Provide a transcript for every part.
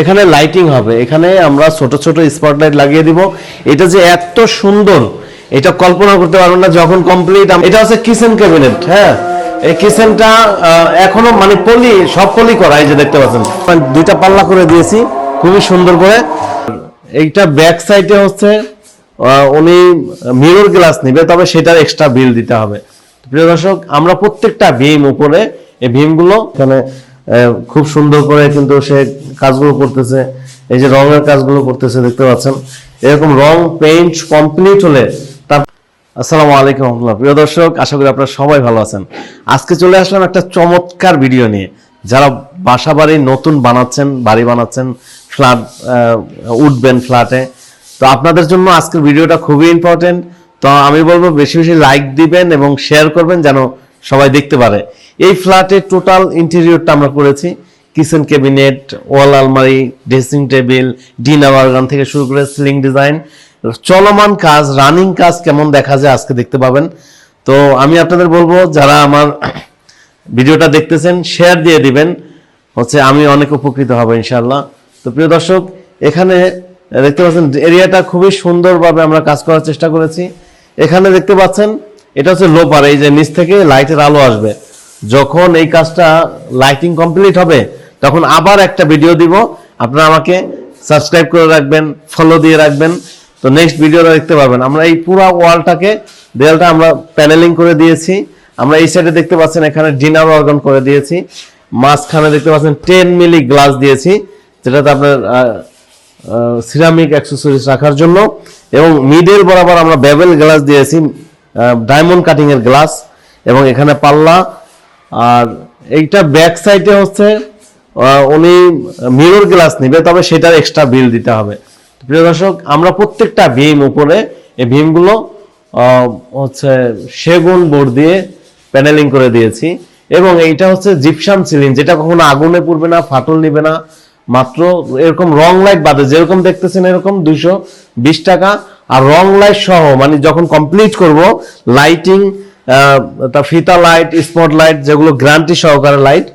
এখানে লাইটিং হবে। এখানে আমরা ছোট ছোট স্পটলাইট লাগিয়ে দিব। এটা যে এত সুন্দর, এটা কল্পনা করতে পারবেন না যখন কমপ্লিট এটা হচ্ছে কিচেন ক্যাবিনেট হ্যাঁ? এই কিচেনটা এখনও মানে পলি, সব পলি করা, এই যে দেখতে পাচ্ছেন। দুইটা পাল্লা করে দিয়েছি, খুবই সুন্দর করে। এইটা ব্যাক সাইডে হচ্ছে উনি মিরর গ্লাস নিবে, তবে সেটার এক্সট্রা বিল দিতে হবে। প্রিয় দর্শক, আমরা প্রত্যেকটা ভীম উপরে, এই ভীমগুলো এখানে খুব সুন্দর করে কিন্তু সে কাজগুলো করতেছে। এই যে রঙের কাজগুলো করতেছে, দেখতে পাচ্ছেন। এরকম রং পেইন্ট কমপ্লিট হলে তার আসসালামু আলাইকুম রহমতুল্লাহ। প্রিয় দর্শক, আশা করি আপনারা সবাই ভালো আছেন। আজকে চলে আসলাম একটা চমৎকার ভিডিও নিয়ে। যারা বাসা বাড়ি নতুন বানাচ্ছেন, বাড়ি বানাচ্ছেন ফ্ল্যাট উঠবেন ফ্ল্যাটে তো আপনাদের জন্য আজকের ভিডিওটা খুবই ইম্পর্টেন্ট তো আমি বলব, বেশি বেশি লাইক দিবেন এবং শেয়ার করবেন যেন সবাই দেখতে পারে। এই ফ্ল্যাটের টোটাল ইন্টেরিয়রটা আমরা করেছি। কিচেন ক্যাবিনেট, ওয়াল আলমারি, ড্রেসিং টেবিল, ডিনার অর্গান থেকে শুরু করে সিলিং ডিজাইন। চলমান কাজ, রানিং কাজ কেমন দেখা যায় আজকে দেখতে পাবেন। তো আমি আপনাদের বলব, যারা আমার ভিডিওটা দেখতেছেন শেয়ার দিয়ে দিবেন। হচ্ছে আমি অনেক উপকৃত হব ইনশাল্লাহ তো প্রিয় দর্শক, এখানে দেখতে পাচ্ছেন এরিয়াটা খুবই সুন্দরভাবে আমরা কাজ করার চেষ্টা করেছি। এখানে দেখতে পাচ্ছেন এটা হচ্ছে লোপার, এই যে নিচ থেকে লাইটের আলো আসবে। যখন এই কাজটা লাইটিং কমপ্লিট হবে, তখন আবার একটা ভিডিও দিব। আপনারা আমাকে সাবস্ক্রাইব করে রাখবেন ফলো দিয়ে রাখবেন। তো নেক্সট ভিডিওটা দেখতে পারবেন। আমরা এই পুরো ওয়ালটাকে দেয়ালটা আমরা প্যানেলিং করে দিয়েছি। আমরা এই সাইডে দেখতে পাচ্ছেন, এখানে ডিনার অর্গান করে দিয়েছি। মাঝখানে দেখতে পাচ্ছেন টেন মিলি গ্লাস দিয়েছি, যেটাতে আপনার সিরামিক অ্যাক্সেসরিজ রাখার জন্য। এবং মিডল বরাবর আমরা বেবেল গ্লাস দিয়েছি। ডায়মন্ড কাটিং এর গ্লাস এবং এখানে পাল্লা। আর এইটা ব্যাক সাইডে হচ্ছে উনি মিরর গ্লাস নিবে, তবে সেটার এক্সট্রা বিল দিতে হবে। প্রিয় দর্শক, আমরা প্রত্যেকটা ভীম উপরে, এই ভীমগুলো হচ্ছে সেগুন বোর্ড দিয়ে প্যানেলিং করে দিয়েছি। এবং এইটা হচ্ছে জিপসাম সিলিং যেটা কখনো আগুনে পুড়বে না, ফাটল নিবে না। মাত্র এরকম রং লাইট বাদে, যেরকম দেখতেছেন এরকম দুইশো বিশ টাকা। আর রং লাইট সহ মানে যখন কমপ্লিট করব লাইটিং তার ফিতা লাইট স্পট লাইট যেগুলো গ্যারান্টি সহকারে লাইট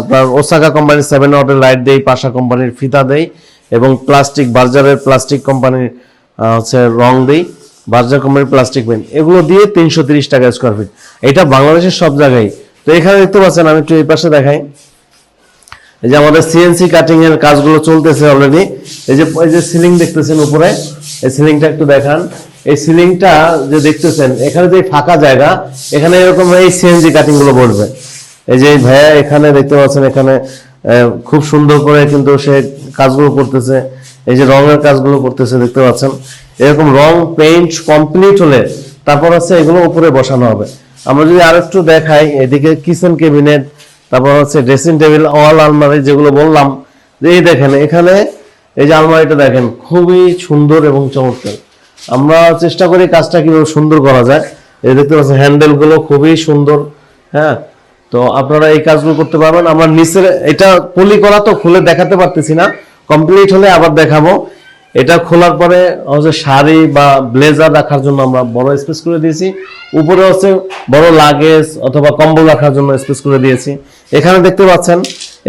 আপনার ওসাকা কোম্পানির সেভেন ওয়াটের লাইট দেই পাশা কোম্পানির ফিতা দেই, এবং প্লাস্টিক বার্জারের প্লাস্টিক কোম্পানির হচ্ছে রং দেই বার্জার কোম্পানির প্লাস্টিক পেন এগুলো দিয়ে তিনশো টাকা স্কোয়ার ফিট এটা বাংলাদেশের সব জায়গায়। তো এখানে দেখতে পাচ্ছেন, আমি একটু এই পাশে দেখাই। এই যে আমাদের সিএনসি কাটিং এর কাজগুলো চলতেছে অলরেডি এই যে এই যে সিলিং দেখতেছেন উপরে, এই সিলিংটা একটু দেখান। এই সিলিংটা যে দেখতেছেন, এখানে যে ফাঁকা জায়গা, এখানে এরকম এই সিএনজি কাটিংগুলো বসবে। এই যে ভাইয়া এখানে দেখতে পাচ্ছেন, এখানে খুব সুন্দর করে কিন্তু সে কাজগুলো করতেছে। এই যে রঙের কাজগুলো করতেছে, দেখতে পাচ্ছেন। এরকম রং পেইন্ট কমপ্লিট হলে তারপর হচ্ছে এগুলো উপরে বসানো হবে। আমরা যদি আরেকটু দেখাই, এদিকে কিচেন ক্যাবিনেট তারপর হচ্ছে ড্রেসিং টেবিল ওয়াল আলমারি যেগুলো বললাম এই দেখেন, এখানে এই যে আলমারিটা দেখেন, খুবই সুন্দর এবং চমৎকার। আমরা চেষ্টা করি কাজটা কীভাবে সুন্দর করা যায়। এই দেখতে পাচ্ছেন হ্যান্ডেলগুলো খুবই সুন্দর হ্যাঁ? তো আপনারা এই কাজগুলো করতে পারবেন। আমরা নিচের, এটা পলি করা তো খুলে দেখাতে পারতেছি না। কমপ্লিট হলে আবার দেখাবো। এটা খোলার পরে হচ্ছে শাড়ি বা ব্লেজার রাখার জন্য আমরা বড় স্পেস করে দিয়েছি। উপরে হচ্ছে বড় লাগেজ অথবা কম্বল রাখার জন্য স্পেস করে দিয়েছি। এখানে দেখতে পাচ্ছেন,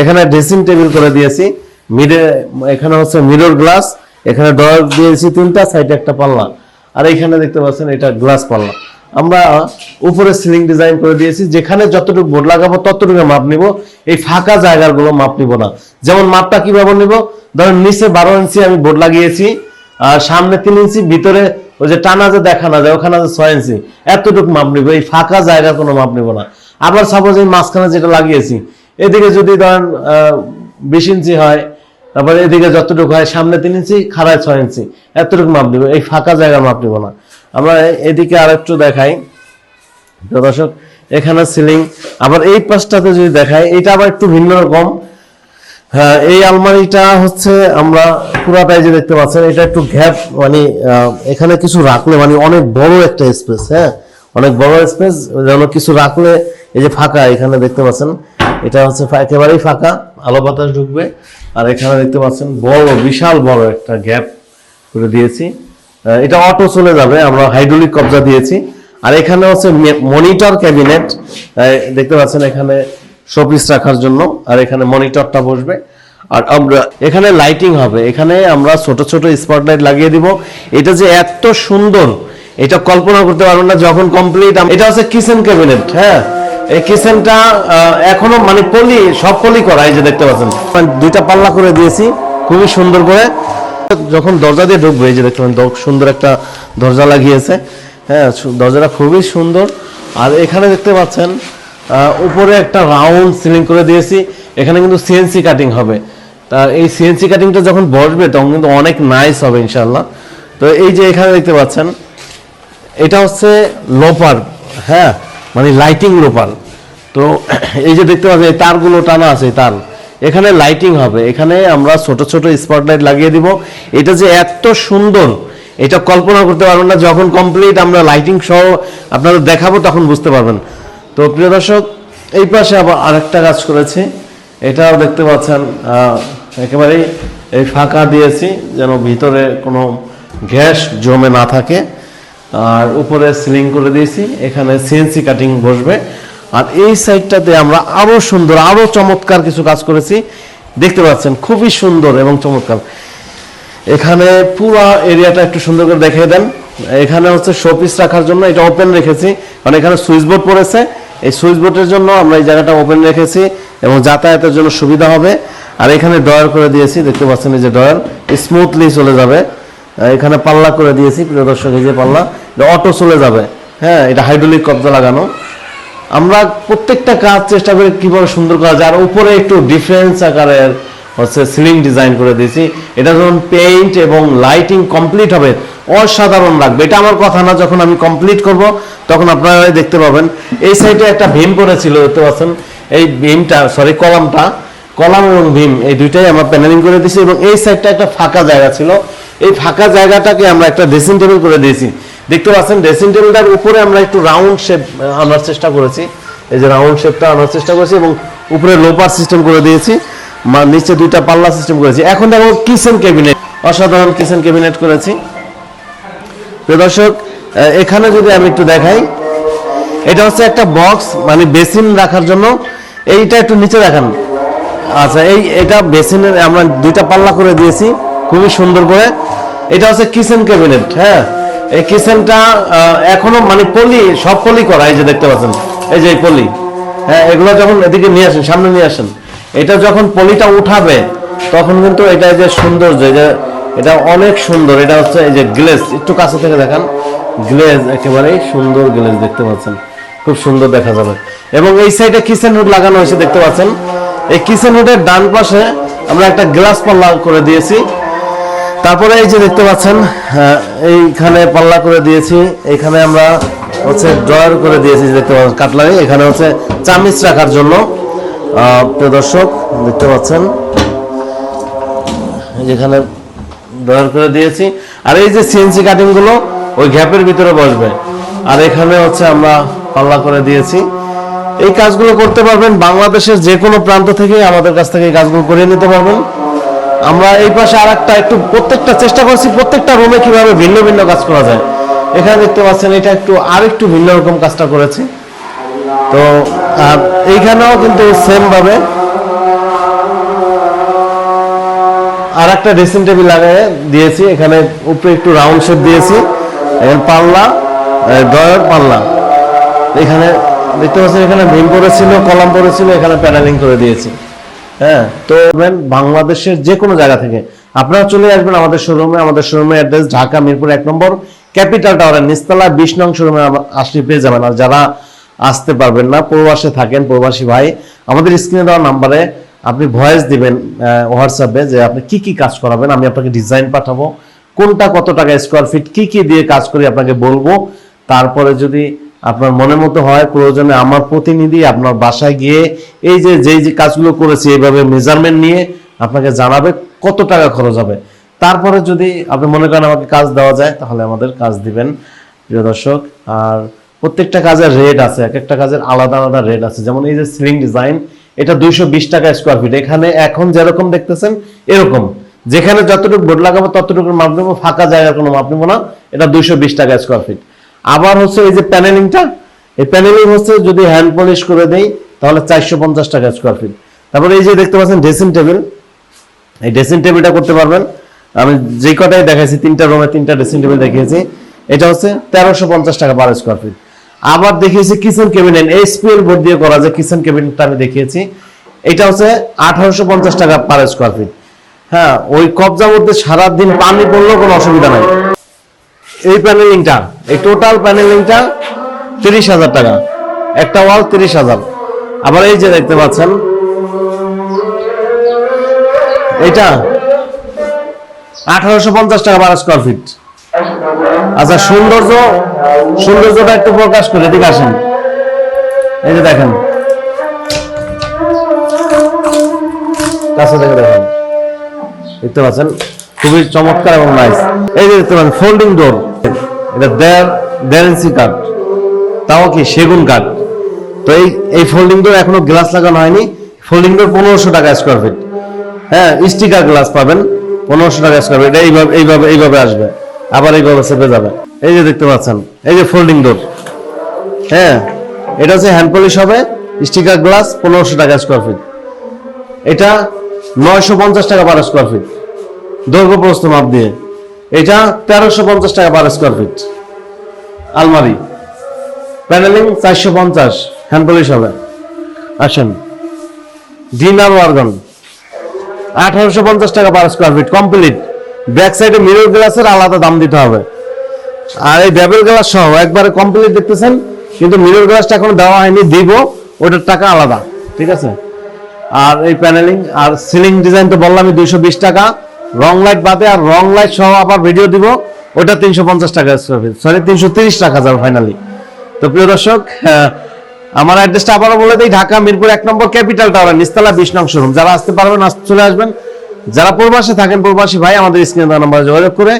এখানে ড্রেসিং টেবিল করে দিয়েছি। মিডে এখানে হচ্ছে মিরর গ্লাস এখানে ডয়ার দিয়েছি তিনটা সাইডে একটা পাল্লা। আর এখানে দেখতে পাচ্ছেন এটা গ্লাস পাল্লা। আমরা উপরে সিলিং ডিজাইন করে দিয়েছি। যেখানে যতটুকু বোর্ড লাগাবো ততটুকু মাপ নিব। এই ফাঁকা জায়গাগুলো মাপ নিব না। যেমন মাপটা কীভাবে নিব? ধরেন নিচে বারো ইঞ্চি আমি বোর্ড লাগিয়েছি, আর সামনে তিন ইঞ্চি ভিতরে ওই যে টানা যে দেখা না যায়, ওখানে আছে ছয় ইঞ্চি এতটুকু মাপ নিব। এই ফাঁকা জায়গার কোনো মাপ নিব না। আবার সাপোজ এই মাঝখানে যেটা লাগিয়েছি, এদিকে যদি ধরেন বিশ ইঞ্চি হয়, তারপরে এদিকে যতটুকু হয়, সামনে তিন ইঞ্চি খাড়ায় ছয় ইঞ্চি এতটুকু মাপ নিব। এই ফাঁকা জায়গার মাপ নিব না। আমরা এদিকে আরেকটু দেখাই। দর্শক, এখানে সিলিং আবার এই পাশটাতে যদি দেখাই, এটা আবার একটু ভিন্ন রকম। হ্যাঁ এই আলমারিটা হচ্ছে আমরা পুরাটাই যে দেখতে পাচ্ছেন, এটা একটু গ্যাপ মানে এখানে কিছু রাখলে মানে অনেক বড় একটা স্পেস হ্যাঁ? অনেক বড় স্পেস যেন কিছু রাখলে, এই যে ফাঁকা, এখানে দেখতে পাচ্ছেন, এটা হচ্ছে একেবারেই ফাঁকা, আলো বাতাস ঢুকবে। আর এখানে দেখতে পাচ্ছেন, বড়, বিশাল বড় একটা গ্যাপ করে দিয়েছি। এটা অটো চলে যাবে, আমরা হাইড্রোলিক কবজা দিয়েছি। আর এখানে হচ্ছে মনিটর ক্যাবিনেট দেখতে পাচ্ছেন এখানে শোপিস রাখার জন্য, আর এখানে মনিটরটা বসবে। আর আমরা, এখানে লাইটিং হবে, এখানে আমরা ছোট ছোট স্পটলাইট লাগিয়ে দিব। এটা যে এত সুন্দর, এটা কল্পনা করতে পারবেন না, যখন কমপ্লিট এটা হচ্ছে কিচেন ক্যাবিনেট হ্যাঁ? এই কিচেনটা এখনও মানে পলি, সব পলি করা, এই যে দেখতে পাচ্ছেন। মানে দুইটা পাল্লা করে দিয়েছি, খুবই সুন্দর করে। যখন দরজা দিয়ে ঢুকবে, এই যে দেখতে পাচ্ছেন দ- সুন্দর একটা দরজা লাগিয়েছে। হ্যাঁ দরজাটা খুবই সুন্দর। আর এখানে দেখতে পাচ্ছেন উপরে একটা রাউন্ড সিলিং করে দিয়েছি। এখানে কিন্তু সিএনসি কাটিং হবে। তা এই সিএনসি কাটিংটা যখন বসবে, তখন কিন্তু অনেক নাইস হবে ইনশাল্লাহ তো এই যে এখানে দেখতে পাচ্ছেন, এটা হচ্ছে লোপার হ্যাঁ মানে লাইটিং লোপার। তো এই যে দেখতে পাচ্ছেন তারগুলো টানা আছে তার। এখানে লাইটিং হবে। এখানে আমরা ছোট ছোট স্পটলাইট লাগিয়ে দিব। এটা যে এত সুন্দর, এটা কল্পনা করতে পারবেন না। যখন কমপ্লিট আমরা লাইটিং সহ আপনাদের দেখাবো, তখন বুঝতে পারবেন। তো প্রিয় দর্শক, এই পাশে আবার আরেকটা কাজ করেছি। এটাও দেখতে পাচ্ছেন একেবারেই এই ফাঁকা দিয়েছি, যেন ভিতরে কোনো গ্যাস জমে না থাকে। আর উপরে সিলিং করে দিয়েছি। এখানে সিএনসি কাটিং বসবে। আর এই সাইডটাতে আমরা আরও সুন্দর, আরও চমৎকার কিছু কাজ করেছি। দেখতে পাচ্ছেন, খুবই সুন্দর এবং চমৎকার। এখানে পুরো এরিয়াটা একটু সুন্দর করে দেখিয়ে দেন। এখানে হচ্ছে শোপিস রাখার জন্য এটা ওপেন রেখেছি। কারণ এখানে সুইচ বোর্ড পড়েছে। এই সুইচ বোর্ডের জন্য আমরা এই জায়গাটা ওপেন রেখেছি এবং যাতায়াতের জন্য সুবিধা হবে। আর এখানে ডয়ার করে দিয়েছি, দেখতে পাচ্ছেন এই যে ডয়ার স্মুথলি চলে যাবে। এখানে পাল্লা করে দিয়েছি, প্রিয় দর্শক, এই যে পাল্লা। অটো চলে যাবে। হ্যাঁ এটা হাইড্রোলিক কবজা লাগানো। আমরা প্রত্যেকটা কাজ চেষ্টা করি কীভাবে সুন্দর করা যায়। উপরে একটু ডিফারেন্স আকারের হচ্ছে সিলিং ডিজাইন করে দিয়েছি। এটা যখন পেইন্ট এবং লাইটিং কমপ্লিট হবে, অসাধারণ লাগবে। এটা আমার কথা না, যখন আমি কমপ্লিট করব, তখন আপনারা দেখতে পাবেন। এই সাইডে একটা ভীম পড়েছিল, দেখতে পাচ্ছেন? এই ভীমটা সরি কলামটা। কলাম এবং ভীম, এই দুইটাই আমরা প্যানেলিং করে দিয়েছি এবং এই সাইডটা একটা ফাঁকা জায়গা ছিল। এই ফাঁকা জায়গাটাকে আমরা একটা ড্রেসিং টেবিল করে দিয়েছি। দেখতে পাচ্ছেন ড্রেসিং টেবিলটার উপরে আমরা একটু রাউন্ড শেপ আনার চেষ্টা করেছি। এই যে রাউন্ড শেপটা আনার চেষ্টা করেছি এবং উপরে লোপার সিস্টেম করে দিয়েছি, মা, নিচে দুইটা পাল্লা সিস্টেম করেছি। এখন দেখো কিচেন ক্যাবিনেট অসাধারণ কিচেন ক্যাবিনেট করেছি। দর্শক এখানে যদি আমি একটু দেখাই, এটা হচ্ছে একটা বক্স মানে বেসিন রাখার জন্য। এইটা একটু নিচে দেখান। আচ্ছা এই, এটা বেসিনের আমরা দুইটা পাল্লা করে দিয়েছি, খুবই সুন্দর করে। এটা হচ্ছে কিচেন ক্যাবিনেট হ্যাঁ? এই কিচেনটা এখনও মানে পলি, সব পলি করা, এই যে দেখতে পাচ্ছেন। এই যে পলি। হ্যাঁ এগুলো যখন এদিকে নিয়ে আসেন, সামনে নিয়ে আসেন, এটা যখন পলিটা উঠাবে, তখন কিন্তু এটা যে সুন্দর যে এটা অনেক সুন্দর, এটা হচ্ছে এই যে গ্লেজ একটু কাছে থেকে দেখান। গ্লেজ একেবারেই সুন্দর গ্লেজ দেখতে পাচ্ছেন। খুব সুন্দর দেখা যাবে। এবং এই সাইডে কিচেন হুড লাগানো হয়েছে, দেখতে পাচ্ছেন। এই কিচেন হুডের ডান পাশে আমরা একটা গ্লাস পাল্লা করে দিয়েছি। তারপরে এই যে দেখতে পাচ্ছেন এইখানে পাল্লা করে দিয়েছি। এখানে আমরা হচ্ছে ড্রয়ার করে দিয়েছি দেখতে পাচ্ছেন, কাটলারি। এখানে হচ্ছে চামিচ রাখার জন্য। দর্শক, দেখতে পাচ্ছেন, যেখানে ড্রয়ার করে দিয়েছি। আর এই যে সিএনসি কাটিংগুলো ওই গ্যাপের ভিতরে বসবে। আর এখানে হচ্ছে আমরা পাল্লা করে দিয়েছি। এই কাজগুলো করতে পারবেন বাংলাদেশের যে কোনো প্রান্ত থেকে আমাদের কাছ থেকে এই কাজগুলো করিয়ে নিতে পারবেন। আমরা এই পাশে আর একটা একটু প্রত্যেকটা চেষ্টা করছি, প্রত্যেকটা রুমে কীভাবে ভিন্ন ভিন্ন কাজ করা যায়। এখানে দেখতে পাচ্ছেন এটা একটু আর একটু ভিন্ন রকম কাজটা করেছি। তো আর এইখানেও কিন্তু সেম ভাবে আর একটা ড্রেসিং টেবিল লাগিয়ে দিয়েছি। এখানে উপরে একটু রাউন্ড শেপ দিয়েছি। এখানে পাল্লা ড্রয়ার পাল্লা। এখানে দেখতে পাচ্ছেন এখানে ভীম পড়েছিল কলাম পড়েছিল এখানে প্যানেলিং করে দিয়েছি। হ্যাঁ তো বাংলাদেশের যে কোনো জায়গা থেকে আপনারা চলে আসবেন আমাদের শোরুমে আমাদের শোরুমের অ্যাড্রেস ঢাকা, মিরপুর এক নম্বর ক্যাপিটাল টাওয়ারের নিচতলা, বিশ নং শোরুমে আসলে পেয়ে যাবেন। আর যারা আসতে পারবেন না, প্রবাসে থাকেন, প্রবাসী ভাই, আমাদের স্ক্রিনে দেওয়া নাম্বারে আপনি ভয়েস দিবেন হোয়াটসঅ্যাপে যে আপনি কি কি কাজ করাবেন, আমি আপনাকে ডিজাইন পাঠাবো, কোনটা কত টাকা স্কোয়ার ফিট কি কি দিয়ে কাজ করি আপনাকে বলব। তারপরে যদি আপনার মনে মতো হয়, প্রয়োজনে আমার প্রতিনিধি আপনার বাসায় গিয়ে এই যে, যেই যে কাজগুলো করেছি, এইভাবে মেজারমেন্ট নিয়ে আপনাকে জানাবে কত টাকা খরচ হবে। তারপরে যদি আপনি মনে করেন আমাকে কাজ দেওয়া যায়, তাহলে আমাদের কাজ দিবেন, প্রিয় দর্শক। আর প্রত্যেকটা কাজের রেট আছে, এক একটা কাজের আলাদা আলাদা রেট আছে। যেমন এই যে সিলিং ডিজাইন এটা দুইশো বিশ টাকা স্কোয়ার ফিট এখানে এখন যেরকম দেখতেছেন, এরকম। যেখানে যতটুকু বোর্ড লাগাবো, ততটুকুর মাপ নেব ফাঁকা জায়গার কোনো মাপ নেব না। এটা দুইশো বিশ টাকা স্কোয়ার ফিট আবার হচ্ছে এই যে প্যানেলিংটা এই প্যানেলিং হচ্ছে যদি হ্যান্ড পলিশ করে দেই, তাহলে চারশো পঞ্চাশ টাকা স্কোয়ার ফিট তারপরে এই যে দেখতে পাচ্ছেন ড্রেসিং টেবিল এই ড্রেসিং টেবিলটা করতে পারবেন। আমি যে কটাই দেখাইছি, তিনটা রুমে তিনটা ড্রেসিং টেবিল দেখিয়েছি, এটা হচ্ছে তেরোশো পঞ্চাশ টাকা পার স্কোয়ার ফিট আবার দেখিয়েছি কিচেন ক্যাবিনেট এইচপিএল বোর্ড দিয়ে করা যে কিচেন ক্যাবিনেটটা আমি দেখিয়েছি, এটা হচ্ছে আঠারোশো পঞ্চাশ টাকা পার স্কোয়ার ফিট হ্যাঁ ওই কবজার মধ্যে সারাদিন পানি পড়লেও কোনো অসুবিধা নাই। এই প্যানেলিংটা এই টোটাল প্যানেলিংটা তিরিশ হাজার টাকা। একটা ওয়াল তিরিশ হাজার। আবার এই যে দেখতে পাচ্ছেন এটা আঠারোশো পঞ্চাশ টাকা বারো স্কোয়ার ফিট আচ্ছা সৌন্দর্য, সৌন্দর্যটা একটু প্রকাশ করে, এদিকে আসেন। এই যে দেখেন। কাছে দেখে দেখেন। দেখতে পাচ্ছেন? খুবই চমৎকার এবং নাইস এই যে দেখতে পাচ্ছেন ফোল্ডিং ডোর এটা দেড় কাঠ তাও কি সেগুন কাঠ তো এই এই ফোল্ডিং ডোর এখনও গ্লাস লাগানো হয়নি। ফোল্ডিং ডোর পনেরোশো টাকা স্কোয়ার ফিট হ্যাঁ স্টিকার গ্লাস পাবেন। পনেরোশো টাকা স্কোয়ার ফিট এইভাবে এইভাবে এইভাবে আসবে। আবার এইভাবে চেপে যাবে। এই যে দেখতে পাচ্ছেন, এই যে ফোল্ডিং ডোর হ্যাঁ এটা হচ্ছে হ্যান্ড পলিশ হবে। স্টিকার গ্লাস পনেরোশো টাকা স্কোয়ার ফিট এটা নয়শো পঞ্চাশ টাকা পার স্কোয়ার ফিট দৈর্ঘ্য প্রস্থ মাপ দিয়ে। এটা তেরোশো পঞ্চাশ টাকা পার স্কোয়ার ফিট আলমারি। প্যানেলিং চারশো পঞ্চাশ হ্যান্ড পলিশ হবে। আসেন। ডিনার ওয়ার্গন আঠারোশো পঞ্চাশ টাকা per square feet complete back সাইডে মিরর গ্লাসের আলাদা দাম দিতে হবে। আর এই ডেবেল গ্লাস সহ একবারে কমপ্লিট দেখতেছেন, কিন্তু মিরর গ্লাসটা এখন দেওয়া হয়নি, দিব। ওটার টাকা আলাদা, ঠিক আছে? আর এই প্যানেলিং আর সিলিং ডিজাইন তো বললাম দুইশো বিশ টাকা। রং লাইট বাদে আর রং লাইট সহ আবার ভিডিও দিব। ওটা তিনশো পঞ্চাশ টাকা স্কোয়ার ফিট সরি তিনশো তিরিশ টাকা যাবে ফাইনালি তো প্রিয় দর্শক আমার অ্যাড্রেসটা আবারও বলে দিই, ঢাকা মিরপুর এক নম্বর ক্যাপিটাল টাওয়ার নিস্তালা বিশ নং শোরুম যারা আসতে পারবেন চলে আসবেন। যারা প্রবাসে থাকেন, প্রবাসী ভাই, আমাদের স্ক্রিনে নাম্বার যোগাযোগ করে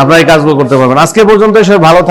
আপনারা এই কাজগুলো করতে পারবেন। আজকে পর্যন্ত সবাই ভালো থাকবেন।